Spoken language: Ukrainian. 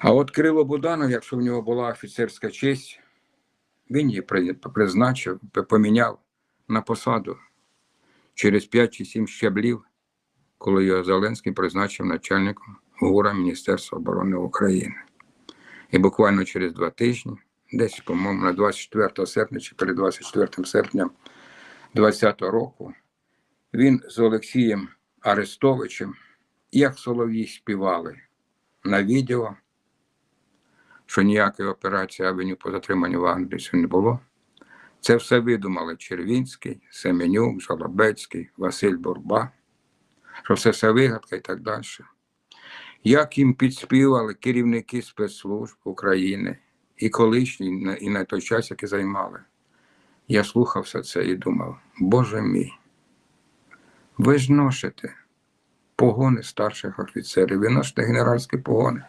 А от Кирило Буданов, якщо в нього була офіцерська честь, він її призначив, поміняв на посаду через 5 чи 7 щаблів, коли його Зеленський призначив начальником ГУРа Міністерства оборони України. І буквально через два тижні, десь, по-моєму, на 24 серпня чи перед 24 серпня 2020 року, він з Олексієм Арестовичем, як Соловій співали на відео, що ніякої операції Авеню по затриманню Вагнерівців не було. Це все видумали Червінський, Семенюк, Жолобецький, Василь Бурба, що все це вигадка і так далі. Як їм підспівали керівники спецслужб України і колишні, і на- той час, які займали. Я слухав все це і думав, Боже мій, ви ж носите погони старших офіцерів, ви носите генеральські погони.